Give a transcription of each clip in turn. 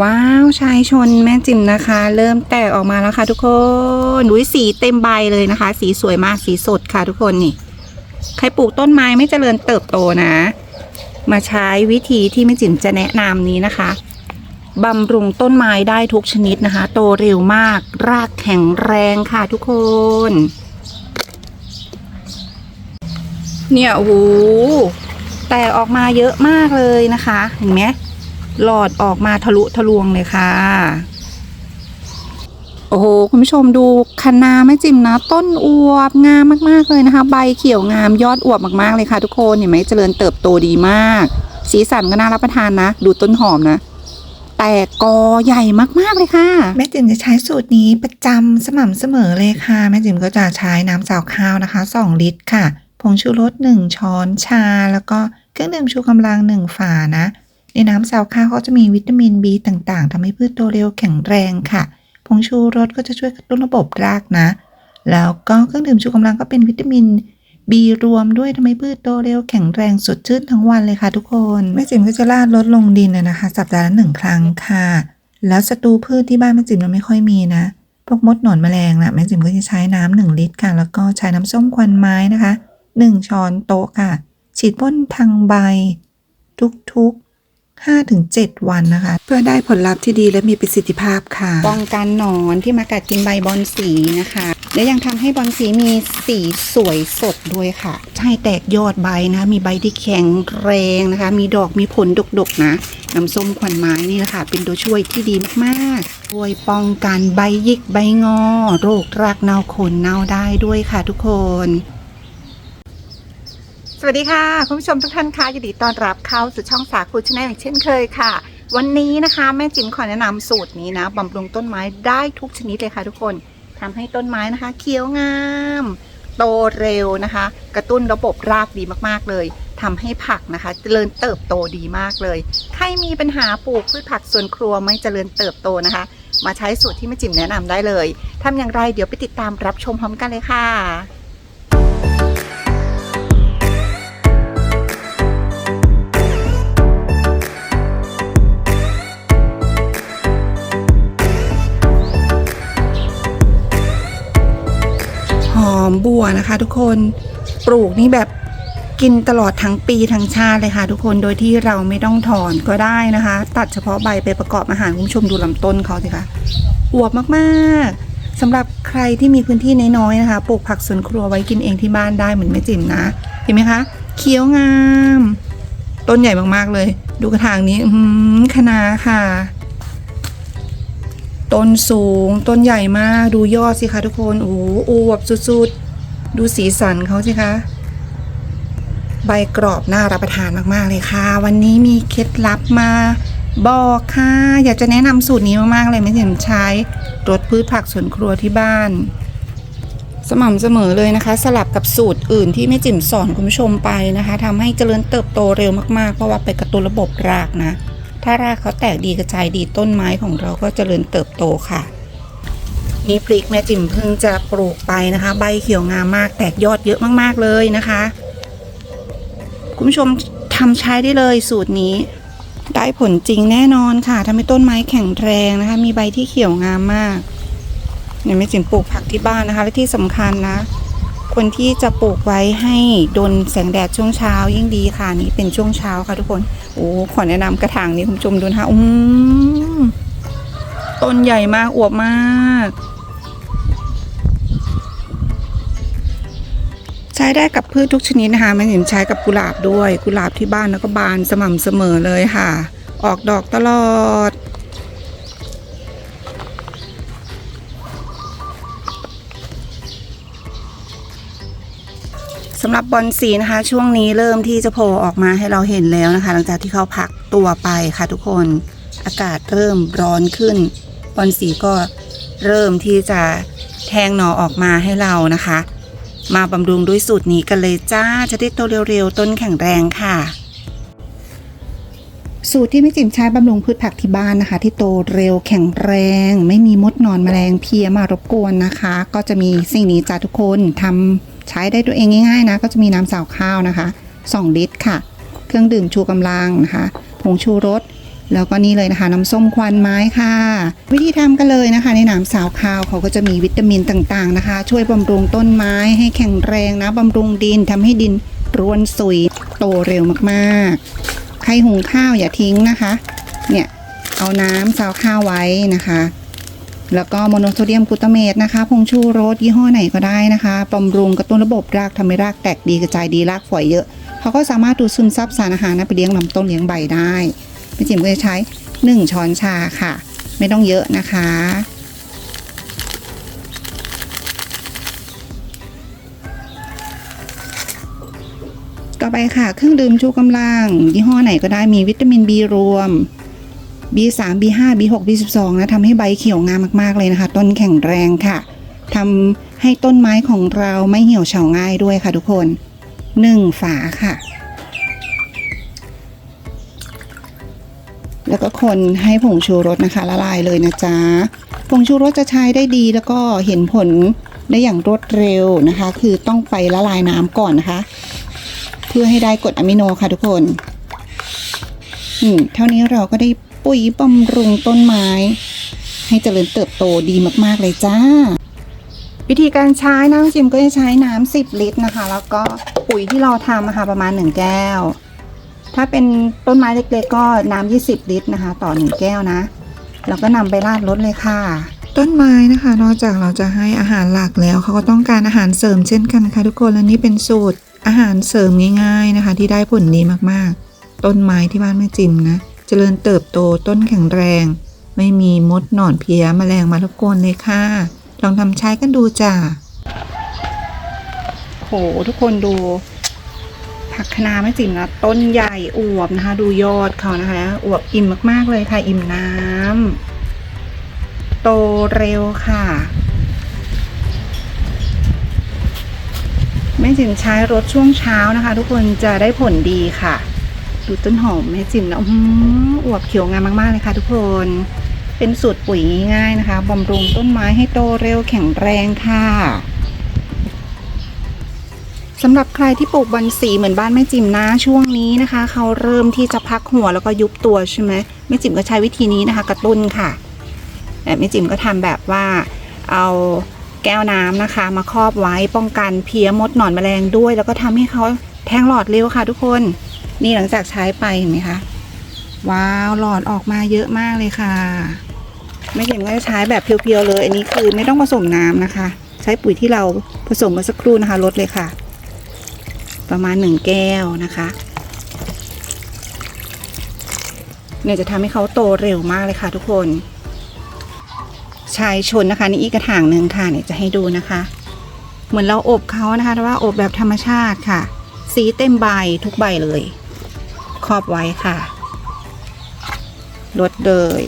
ว้าวชายชนแม่จิ๋มนะคะ เริ่มแตกออกมาแล้วค่ะทุกคนดูสีเต็มใบเลยนะคะ สีสวยมากสีสดค่ะทุกคนนี่ ใครปลูกต้นไม้ไม่เจริญเติบโตนะ มาใช้วิธีที่แม่จิ๋มจะแนะนำนี้นะคะบำรุงต้นไม้ได้ทุกชนิดนะคะ โตเร็วมาก รากแข็งแรงค่ะทุกคน เนี่ยโอ้โหแตกออกมาเยอะมากเลยนะคะ เห็นไหม หลอดออกมาทะลุทะลวงเลยค่ะ โอ้โห คุณผู้ชมดูคะนาแม่จิมนะ ต้นอวบงามมากๆเลยนะคะ ใบเขียวงามยอดอวบมากๆเลยค่ะ ทุกคนเห็นไหมเจริญเติบโตดีมาก สีสันก็น่ารับประทานนะ ดูต้นหอมนะแต่กอใหญ่มากๆเลยค่ะ แม่จิ๋มจะใช้สูตรนี้ประจำสม่ำเสมอเลยค่ะ แม่จิ๋มก็จะใช้น้ำสาวข้าวนะคะ 2 ลิตรค่ะ ผงชูรส1ช้อนชา แล้วก็เครื่องดื่มชูกำลัง 1 ฝานะ ในน้ำสาวข้าวก็จะมีวิตามิน B ต่างๆทำให้พืชโตเร็วแข็งแรงค่ะผงชูรสก็จะช่วยกระตุ้นระบบรากนะ แล้วก็เครื่องดื่มชูกำลังก็เป็นวิตามิน B รวมด้วยทำให้พืชโตเร็วแข็งแรงสดชื่นทั้งวันเลยค่ะทุกคนแม่จิ๋มก็จะราดลดลงดินนะนะคะ สัปดาห์ละหนึ่งครั้งค่ะ แล้วศัตรูพืชที่บ้านแม่จิ๋มเราไม่ค่อยมีนะพวกมดหนอนแมลงนะแม่จิ๋มก็จะใช้น้ำหนึ่งลิตรค่ะ แล้วก็ใช้น้ำส้มควันไม้นะคะหนึ่งช้อนโต๊ะค่ะ ฉีดพ่นทางใบ ทุกๆ 5ถึง7วันนะคะ เพื่อได้ผลลัพธ์ที่ดีและมีประสิทธิภาพค่ะป้องกันหนอนที่มากัดกินใบบอนสีนะคะ และยังทำให้บอนสีมีสีสวยสดด้วยค่ะให้แตกยอดใบนะมีใบที่แข็งแรงนะคะ มีดอกมีผลดกๆนะน้ำส้มขวัญไม้นี่แหละค่ะ เป็นตัวช่วยที่ดีมากๆ ช่วยป้องกันใบหยิกใบงอ โรครากเน่าโคนเน่าได้ด้วยค่ะทุกคน สวัสดีค่ะ คุณผู้ชมทุกท่านคะยินดีต้อนรับเข้าสู่ช่องสาคูชาแนลอย่างเช่นเคยค่ะ วันนี้นะคะแม่จิ๋มขอแนะนำสูตรนี้นะบำรุงต้นไม้ได้ทุกชนิดเลยค่ะ ทุกคนทำให้ต้นไม้นะคะ เขียวงาม โตเร็วนะคะ กระตุ้นระบบรากดีมากๆเลยทำให้ผักนะคะ เจริญเติบโตดีมากเลย ใครมีปัญหาปลูกพืชผักสวนครัวไม่เจริญเติบโตนะคะ มาใช้สูตรที่แม่จิ๋มแนะนำได้เลยทำอย่างไรเดี๋ยวไปติดตามรับชมพร้อมกันเลยค่ะ อมบัวนะคะ ทุกคนปลูกนี่แบบกินตลอดทั้งปีทั้งชาติเลยค่ะ ทุกคนโดยที่เราไม่ต้องถอนก็ได้นะคะ ตัดเฉพาะใบไปประกอบอาหารคุณผู้ชมดูลำต้นเขาสิคะอวบมากๆสำหรับใครที่มีพื้นที่น้อยๆนะคะปลูกผักสวนครัวไว้กินเองที่บ้านได้เหมือนแม่จิ๋มนะเห็นไหมคะเขียวงาม ต้นใหญ่มากๆเลย ดูกระถางนี้อือหือคะนาค่ะ ต้นสูง ต้นใหญ่มาก ดูยอดสิคะทุกคน โอ้โหอวบสุดๆ ดูสีสันเขาสิคะ ใบกรอบน่ารับประทานมากๆเลยค่ะ วันนี้มีเคล็ดลับมาบอกค่ะ อยากจะแนะนำสูตรนี้มากๆเลยไม่เห็นใช้รดพืชผักสวนครัวที่บ้าน สม่ำเสมอเลยนะคะ สลับกับสูตรอื่นที่แม่จิ๋มสอนคุณผู้ชมไปนะคะทำให้เจริญเติบโตเร็วมากๆ เพราะว่าไปกระตุ้นระบบรากนะ ถ้ารากเขาแตกดีกระจายดีต้นไม้ของเราก็เจริญเติบโตค่ะ นี่พริกแม่จิ๋มเพิ่งจะปลูกไปนะคะ ใบเขียวงามมากแตกยอดเยอะมากๆเลยนะคะ คุณผู้ชมทำใช้ได้เลยสูตรนี้ ได้ผลจริงแน่นอนค่ะทำให้ต้นไม้แข็งแรงนะคะ มีใบที่เขียวงามมากเนี่ยแม่จิ๋มปลูกผักที่บ้านนะคะ และที่สำคัญนะ คนที่จะปลูกไว้ให้โดนแสงแดดช่วงเช้ายิ่งดีค่ะนี่เป็นช่วงเช้าค่ะทุกคนโอ้ขอแนะนำกระถางนี้คุณผู้ชมดูนะคะอืมต้นใหญ่มากอวบมากใช้ได้กับพืชทุกชนิดนะคะมันเห็นใช้กับกุหลาบด้วย กุหลาบที่บ้านแล้วก็บานสม่ำเสมอเลยค่ะ ออกดอกตลอด สำหรับบอลสีนะคะ ช่วงนี้เริ่มที่จะโผล่ออกมาให้เราเห็นแล้วนะคะ หลังจากที่เขาพักตัวไปค่ะทุกคนอากาศเริ่มร้อนขึ้น บอลสีก็เริ่มที่จะแทงหน่อออกมาให้เรานะคะ มาบำรุงด้วยสูตรนี้กันเลยจ้าจะได้โตเร็วๆ ต้นแข็งแรงค่ะ สูตรที่แม่จิ๋มใช้บำรุงพืชผักที่บ้านนะคะ ที่โตเร็วแข็งแรง ไม่มีมดนอนแมลงเพียมารบกวนนะคะ ก็จะมีสิ่งนี้จ้าทุกคนทำ ใช้ได้ตัวเองง่ายๆนะ ก็จะมีน้ำสาวข้าวนะคะ 2 ลิตรค่ะ เครื่องดื่มชูกำลังนะคะผงชูรสแล้วก็นี่เลยนะคะ น้ำส้มควันไม้ค่ะ วิธีทำกันเลยนะคะ ในนามสาวข้าวเขาก็จะมีวิตามินต่างๆนะคะ ช่วยบำรุงต้นไม้ให้แข็งแรงนะบำรุงดินทำให้ดินรวนสุยโตเร็วมากๆ ใครหุงข้าวอย่าทิ้งนะคะ เนี่ยเอาน้ำสาวข้าวไว้นะคะ แล้วก็โมโนโซเดียมกลูตาเมตนะคะผงชูรสยี่ห้อไหนก็ได้นะคะบำรุงกระตุ้นระบบรากทำให้รากแตกดีกระจายดีรากฝอยเยอะเขาก็สามารถดูดซึมซับสารอาหารนะไปเลี้ยงลำต้นเลี้ยงใบได้แม่จิ๋มก็จะใช้ 1 ช้อนชาค่ะ ไม่ต้องเยอะนะคะ ต่อไปค่ะ เครื่องดื่มชูกำลัง ยี่ห้อไหนก็ได้มีวิตามิน B รวม B3 B5 B6 B12 นะทำให้ใบเขียวงามมากๆเลยนะคะ ต้นแข็งแรงค่ะทำให้ต้นไม้ของเราไม่เหี่ยวเฉาง่ายด้วยค่ะทุกคน 1 ฝาค่ะ แล้วก็คนให้ผงชูรสนะคะละลายเลยนะจ๊ะผงชูรสจะใช้ได้ดีแล้วก็เห็นผลได้อย่างรวดเร็วนะคะ คือต้องไปละลายน้ำก่อนนะคะ เพื่อให้ได้กรดอะมิโนค่ะทุกคน อืมเท่านี้เราก็ได้ ปุ๋ยบำรุงต้นไม้ ให้เจริญเติบโตดีมากๆเลยจ้า วิธีการใช้น้ำจิมก็จะใช้น้ำ10 ลิตรนะคะ แล้วก็ปุ๋ยที่เราทำนะคะประมาณ 1 แก้ว ถ้าเป็นต้นไม้เล็กๆก็น้ำ20 ลิตรนะคะ ต่อ 1 แก้วนะ แล้วก็นำไปราดรถเลยค่ะต้นไม้นะคะ นอกจากเราจะให้อาหารหลักแล้วเขาก็ต้องการอาหารเสริมเช่นกันค่ะทุกคนและนี่เป็นสูตรอาหารเสริมง่าย ๆนะคะ ที่ได้ผลดีมากๆ ต้นไม้ที่บ้านแม่จิมนะ จริญเติบโตต้นแข็งแรง ไม่มีมดหนอนเพี้ยแมลงมารบกวนเลยค่ะ ลองทำใช้กันดูจ้าโหทุกคนดู ผักคะน้าแม่จิ๋มนะ ต้นใหญ่อวบนะคะ ดูยอดเขานะคะ อวบอิ่มมากๆเลยค่ะ อิ่มน้ำโตเร็วค่ะแม่จิ๋มใช้รถช่วงเช้านะคะ ทุกคนจะได้ผลดีค่ะ ดูต้นหอมแม่จิ๋มแล้วอื้อวบเขียวงามมากๆเลยค่ะ ทุกคน เป็นสูตรปุ๋ยง่ายๆนะคะบำรุงต้นไม้ให้โตเร็วแข็งแรงค่ะสำหรับใครที่ปลูกบอนสีเหมือนบ้านแม่จิ๋มนะช่วงนี้นะคะ เขาเริ่มที่จะพักหัวแล้วก็ยุบตัวใช่ไหมแม่จิ๋มก็ใช้วิธีนี้นะคะ กระตุ้นค่ะแต่แม่จิ๋มก็ทำแบบว่าเอาแก้วน้ำนะคะ มาครอบไว้ป้องกันเพี้ยมดหนอนแมลงด้วย แล้วก็ทำให้เขาแทงหลอดเร็วค่ะทุกคน นี่หลังจากใช้ไปเห็นไหมคะ ว้าวหลอดออกมาเยอะมากเลยค่ะแม่จิ๋มก็จะใช้แบบเพียวๆเลย อันนี้คือไม่ต้องผสมน้ำนะคะ ใช้ปุ๋ยที่เราผสมเมื่อสักครู่นะคะลดเลยค่ะ ประมาณหนึ่งแก้วนะคะเนี่ยจะทำให้เขาโตเร็วมากเลยค่ะ ทุกคน ชายชนนะคะนี่อีกกระถางหนึ่งค่ะเนี่ยจะให้ดูนะคะ เหมือนเราอบเขานะคะแต่ว่าอบแบบธรรมชาติค่ะ สีเต็มใบทุกใบเลย ครอบไว้ค่ะ ลดเลย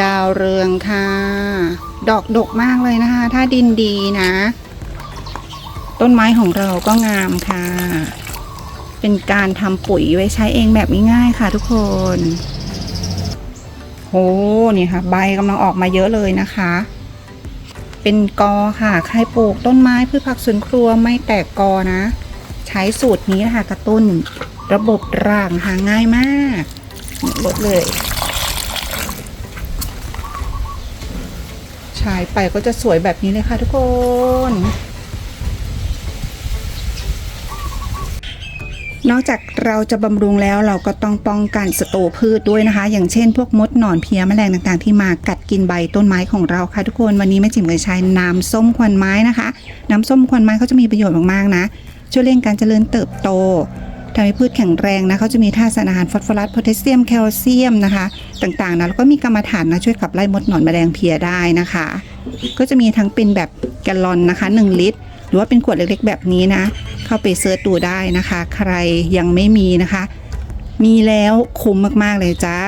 ดาวเรืองค่ะ ดอกดกมากเลยนะคะ ถ้าดินดีนะ ต้นไม้ของเราก็งามค่ะ เป็นการทำปุ๋ยไว้ใช้เองแบบง่ายๆค่ะทุกคนโหนี่ค่ะ ใบกำลังออกมาเยอะเลยนะคะ เป็นกอค่ะ ใครปลูกต้นไม้พืชผักสวนครัวไม่แตกกอนะ ใช้สูตรนี้ค่ะกระตุ้น ระบบรากหาง่ายมากลดเลย ใช้ไปก็จะสวยแบบนี้เลยค่ะทุกคน นอกจากเราจะบำรุงแล้วเราก็ต้องป้องกันศัตรูพืชด้วยนะคะ อย่างเช่นพวกมดหนอนเพี้ยแมลงต่างๆ ที่มากัดกินใบต้นไม้ของเราค่ะทุกคนวันนี้แม่จิ๋มเลยใช้น้ำส้มควันไม้นะคะ น้ำส้มควันไม้เขาจะมีประโยชน์มากๆนะช่วยเร่งการเจริญเติบโตทำให้พืชแข็งแรงนะเขาจะมีธาตุสารอาหารฟอสฟอรัสโพแทสเซียมแคลเซียมนะคะ ต่างๆนะแล้วก็มีกรรมฐานนะช่วยขับไล่มดหนอนแมลงเพียได้นะคะ ก็จะมีทั้งเป็นแบบแกลลอนนะคะ 1 ลิตร หรือว่าเป็นขวดเล็กๆ แบบนี้นะ เข้าไปเซิร์ชดูได้นะคะ ใครยังไม่มีนะคะ มีแล้วคุ้มมากๆเลยจ้า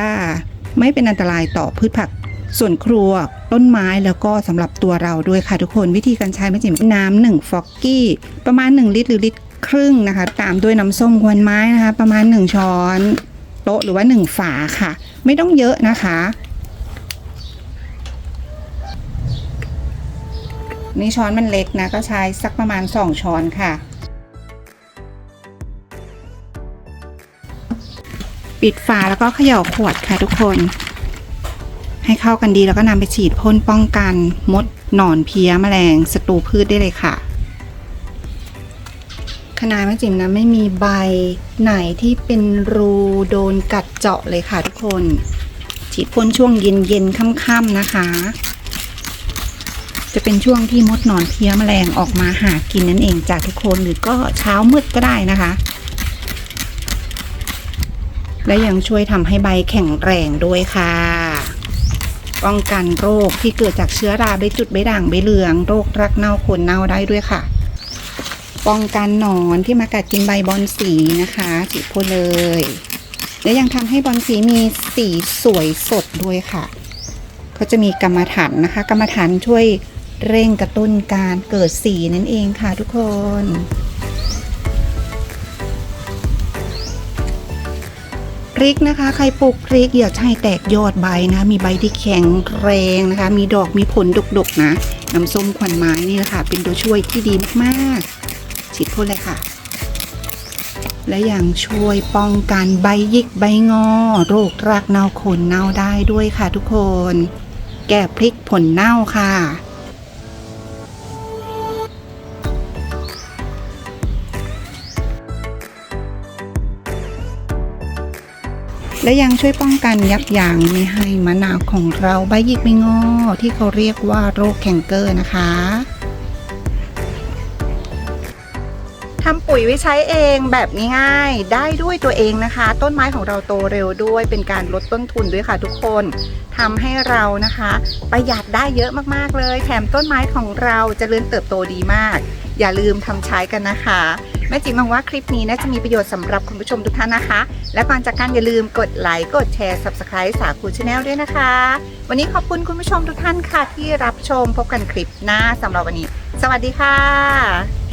ไม่เป็นอันตรายต่อพืชผักส่วนครัวต้นไม้แล้วก็สำหรับตัวเราด้วยค่ะทุกคนวิธีการใช้ไม่จิ๋มน้ำหนึ่งฟอกกี้ ประมาณ 1 ลิตรหรือลิตรครึ่งนะคะ ตามด้วยน้ำส้มควนไม้นะคะ ประมาณ 1 ช้อนโต๊ะหรือว่า 1 ฝาค่ะ ไม่ต้องเยอะนะคะ นี่ช้อนมันเล็กนะก็ใช้สักประมาณ 2 ช้อนค่ะ ปิดฝาแล้วก็เขย่าขวดค่ะทุกคน ให้เข้ากันดีแล้วก็นำไปฉีดพ่นป้องกัน มดหนอนเพี้ยแมลงศัตรูพืชได้เลยค่ะขนาดแม่จิ๋มนะไม่มีใบไหนที่เป็นรูโดนกัดเจาะเลยค่ะทุกคน ฉีดพ่นช่วงเย็นๆค่ำๆนะคะ จะเป็นช่วงที่มดหนอนเพี้ยแมลงออกมาหากินนั่นเองจากทุกคนหรือก็เช้ามืดก็ได้นะคะ และยังช่วยทำให้ใบแข็งแรงด้วยค่ะ ป้องกันโรคที่เกิดจากเชื้อราใบจุดใบด่างใบเหลือง โรครักเน่าโคนเน่าได้ด้วยค่ะ ป้องกันหนอนที่มากัดกินใบบอนสีนะคะฉีพ่นเลย และยังทำให้บอนสีมีสีสวยสดด้วยค่ะก็จะมีกรรมฐานนะคะ กรรมฐานช่วยเร่งกระตุ้นการเกิดสีนั่นเองค่ะทุกคน พริกนะคะ ใครปลูกพริกอย่าให้แตกยอดใบนะ มีใบที่แข็งแรงนะคะ มีดอกมีผลดกๆนะน้ำส้มขวัญไม้นี่แหละค่ะ เป็นตัวช่วยที่ดีมากๆฉีดพ่นเลยค่ะ และยังช่วยป้องกันใบยิกใบงอ โรครากเน่าโคนเน่าได้ด้วยค่ะทุกคน แก้พริกผลเน่าค่ะ และยังช่วยป้องกันยับยั้งไม่ให้มะนาวของเราใบหยิกใบงอ ที่เขาเรียกว่าโรคแคนเกอร์นะคะทำปุ๋ยไว้ใช้เองแบบง่ายๆได้ด้วยตัวเองนะคะ ต้นไม้ของเราโตเร็วด้วยเป็นการลดต้นทุนด้วยค่ะทุกคนทำให้เรานะคะ ประหยัดได้เยอะมากๆเลย แถมต้นไม้ของเราจเจริญเติบโตดีมาก อย่าลืมทำใช้กันนะคะ แม่จิ๋มมองว่าคลิปนี้น่าจะมีประโยชน์สำหรับคุณผู้ชมทุกท่านนะคะ และก่อนจากกันอย่าลืมกดไลค์กดแชร์ Subscribe สาคูชาแนลด้วยนะคะ วันนี้ขอบคุณคุณผู้ชมทุกท่านค่ะที่รับชมพบกันคลิปหน้าสำหรับวันนี้ สวัสดีค่ะ